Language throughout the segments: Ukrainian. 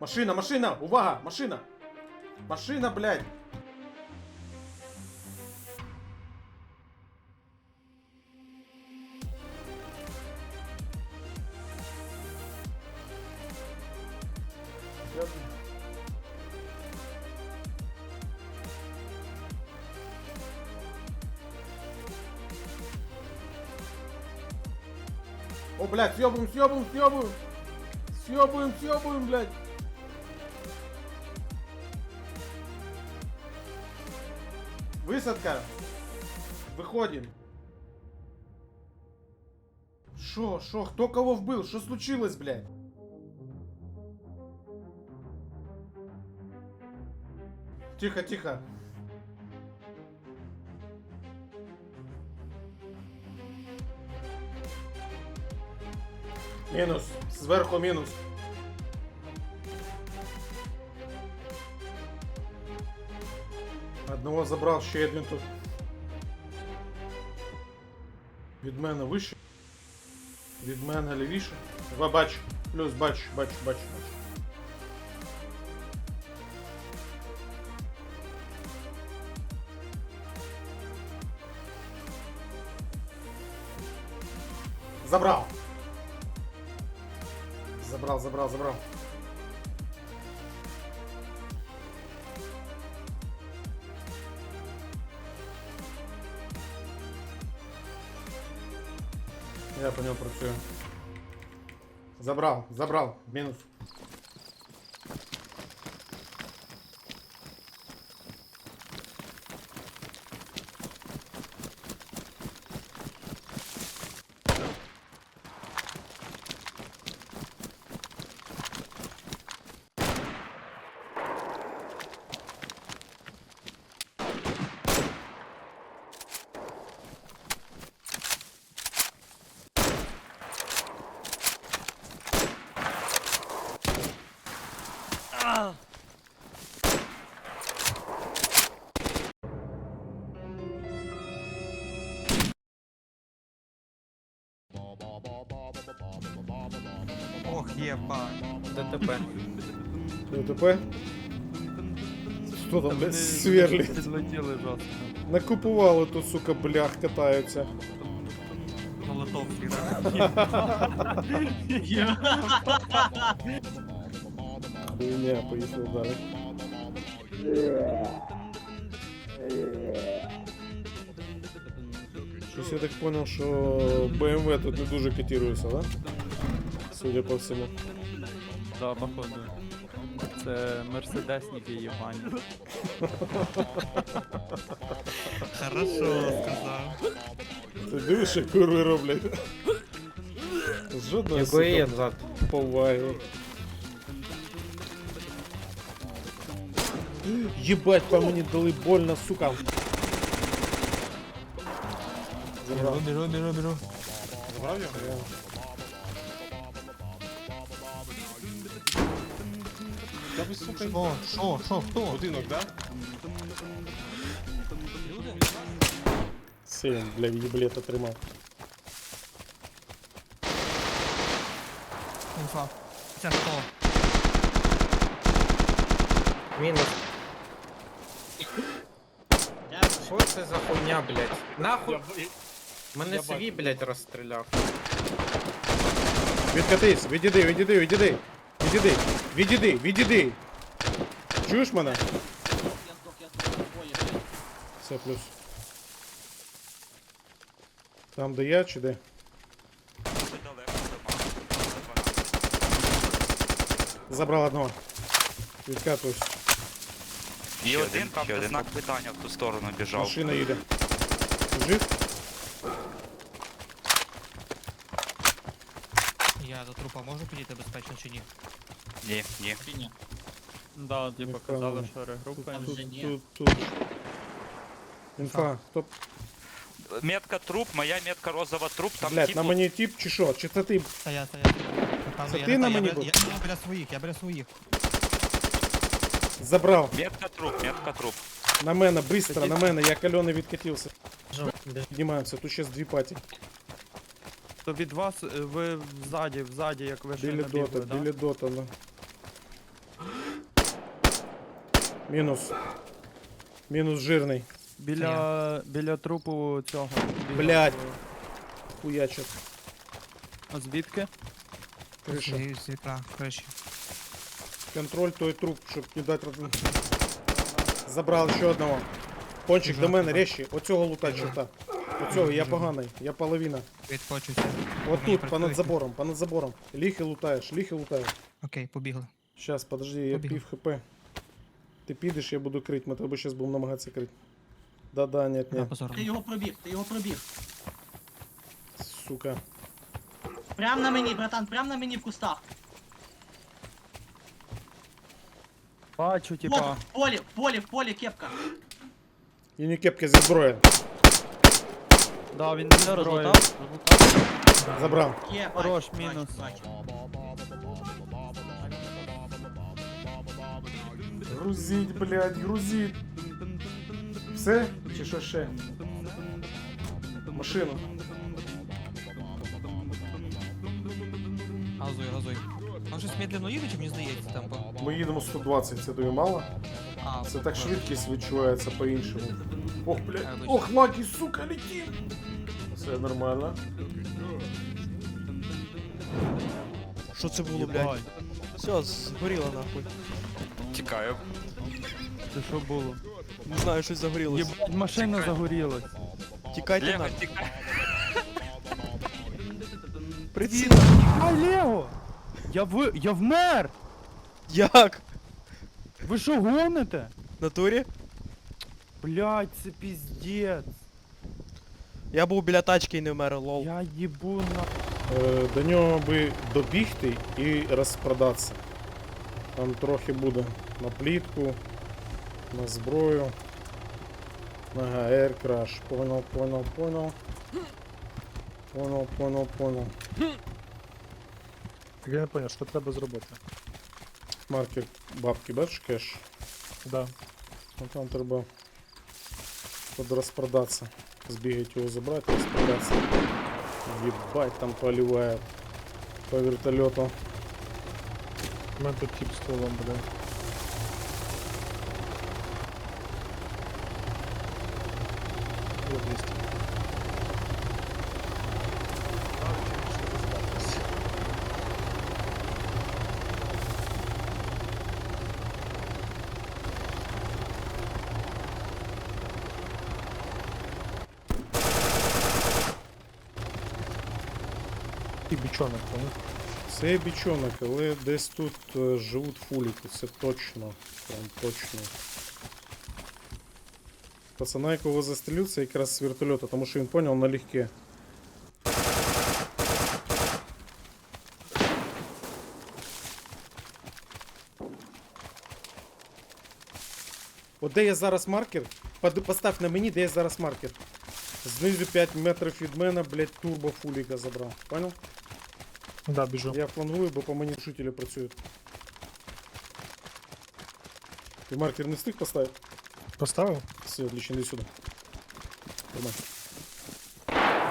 Машина, машина! Увага! Машина! Машина, блядь! О, блядь, съебываем, съебываем, съебываем! Съебываем, съебываем, блядь! Высадка! Выходим! Шо, шо, кто кого вбыл? Что случилось, блядь? Тихо, тихо. Мінус. Зверху мінус. Одного забрав, ще один тут. Від мене вище. Від мене лівіше. Два бачу. Плюс бачу, бачу, бачу, бачу. Забрав. Забрал, забрал, забрал. Я по нему працюю. Забрал, забрал, минус. ДТП. ДТП. Що там, блядь, сверлить? Підлетіли жорстко. Накупували тут, сука, блях катаються. Молотовський, да? Хуйня, поїхали далі. Щось я так понял, що BMW тут не дуже котирується, да? Судя по всему. Да, походу. Це мерседесники їбані. Хорошо сказав. Ти дивиш, як кури роблять? Жодної Якої є сука, назад? поваги. Єбать, по мені дали больно, сука. Забрав. Беру, беру, беру. Забрав його? Я би, сука, О, що, що, хто? Будинок, да? Син, бля, їблет отримав. Інфа. Це хто? Мінус. Що це за хуйня, блядь? Нахуй? Мене свій, блядь, розстріляв. Відкатись, відійди, відійди, відійди. Відійди, відійди, відійди. Чуєш мене? Все, плюс. Там, де я, чи де? Забрав одного. Відкатуюсь. Є один, правда, знак питання в ту сторону біжав. Машина їде. Жив? Я до трупа можу підійти безпечно чи ні? Ні, ні. Да, типу Не казали, що регрупа. Тут, тут, тут. Інфа, топ. Метка труп, моя метка розова труп, там Блядь, тип на мені тип чи що? Чи це ти? Та я, та я. Напевно, Це я ти не на знаю, мені я, був? я, я біля своїх, я біля своїх. Забрав. метка труп, метка труп. На мене, быстро, на мене, я кальоний відкатився. Піднімаємося, тут ще дві паті. То від вас е, ви ззаді, ззаді, як ви ще набігли, дота, да? біля дота, да. Мінус. Мінус жирний. Біля, біля трупу цього. бігав, Блядь. е, Хуячить. А звідки? Криша. З вікна, криші. Контроль той труп, щоб не дати. роз- Забрав ще одного. Пончик до мене, рещі. Оцього лута черта. Оцього, я поганий, я половина. Відпочуся. От тут, понад забором, понад забором. Ліхи лутаєш, ліхи лутаєш. Окей, побігли. Щас, подожди, я Побігли. пів хп. Ти підеш, я буду крити, ми тебе щас будемо намагатися крити. Да-да, нет, На нет, позор. Ти його пробіг, ти його пробіг. сука. Прям на мені, братан, прям на мені в кустах. Бачу, Вот, типа. в полі, в полі, в полі кепка. І не кепки зі зброєю. Да, він не зброєю. Забрав. Є, Хорош, бачу, мінус. бачу, Грузить, блядь, грузить. Все? Чи що ще? Машину. Газуй, газуй. Там щось медленно їде, чи мені здається темпо? Ми їдемо 120, це тобі мало? А, Це так швидкість відчувається по-іншому. Ох, блядь. Ох, Макі, сука, летим. Все нормально. Що це було, блядь? Все, згоріло нахуй. Тікаю. Це що було? Не знаю, щось загорілось. Єбать, машина загорілась. Тікайте Лего, нахуй. тікай. Приціл. А, Лего! Я в... я вмер! Як? Ви що гоните? В Натурі? Блять, це піздець. Я був біля тачки і не вмер, лол. Я їбу на... Е, до нього би добігти і розпродатися. Там трохи буде на плітку, на зброю. Ага, Aircrash. Понял, понял, понял. Понял, понял, понял. Я не поняв, що треба зробити. Маркер бабки, бачиш кеш? Да. Ну там треба под розпродатися. Збігать його забрати, розпродатися. Ебать, там поливает по вертольоту. У мене тут тип з стволом, блядь. Є 200. І бічонок, понял? Це бічонок, але десь тут е, живуть фуліки, це точно. Прям точно. Пацана, якого застрелив, це якраз з вертольота, тому що він поняв налегке. От де я зараз маркер? Под- Постав на мені, де я зараз маркер. Знизу 5 метрів від мене, блядь, турбо фуліка забрав. Понял? Да, біжу. Я флангую, бо по мені шителі працюють. Ти маркер не встиг поставити? Поставив? Все, отлично, иди сюда. Тримай.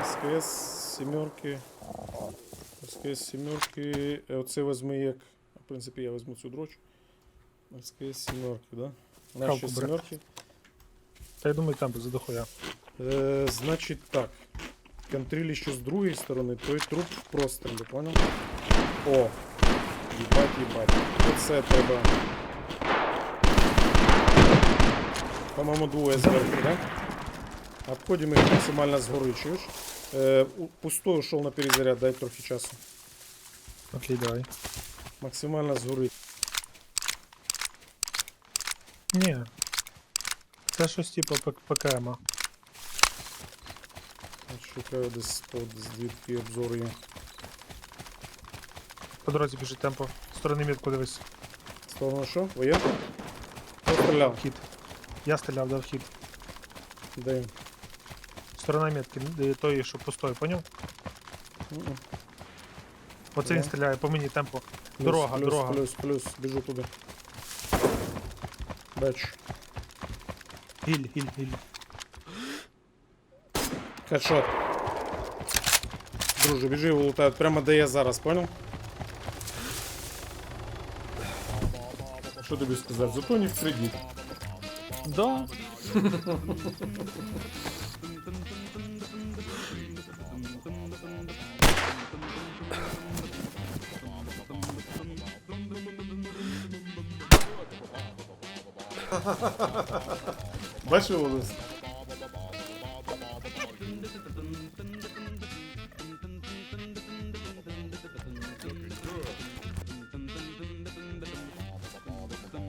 СКС сімерки. СКС сімерки. Е, Оце візьми як. В принципі, я візьму цю дроч. СКС сімерки, да? Наші Халку бери. сімерки. Та я думаю, там би задохуя. Е, значить так. Контрилище з другої сторони, той труп в прострілі, понял? О! Їбать, їбать. Оце треба. По-моєму, двоє зверху, да? Обходимо їх максимально згори, чуєш? Е, у- пустой ушел на перезаряд, дай трохи часу. Окей, давай. Максимально згори. Ні. Це щось типу П- Шукаю десь спот, звідки обзор є. По дорозі біжить темпо. Сторони мітку дивись. Сторону що? Воєн? Хто стріляв? Хід. Я стріляв, дав хід. Де він? Сторона метки, де той, що пустой, поняв? Мгм. Оце він Да. стріляє по мені темпо. Плюс, Дорога, плюс, дорога. Плюс, плюс, біжу туди. Бачу. Гіль, гіль, гіль. Хедшот. Друже, біжи його лутають, прямо де я зараз, понял? Що тобі сказати? Зато не в кредит. Да. Бачив Олес?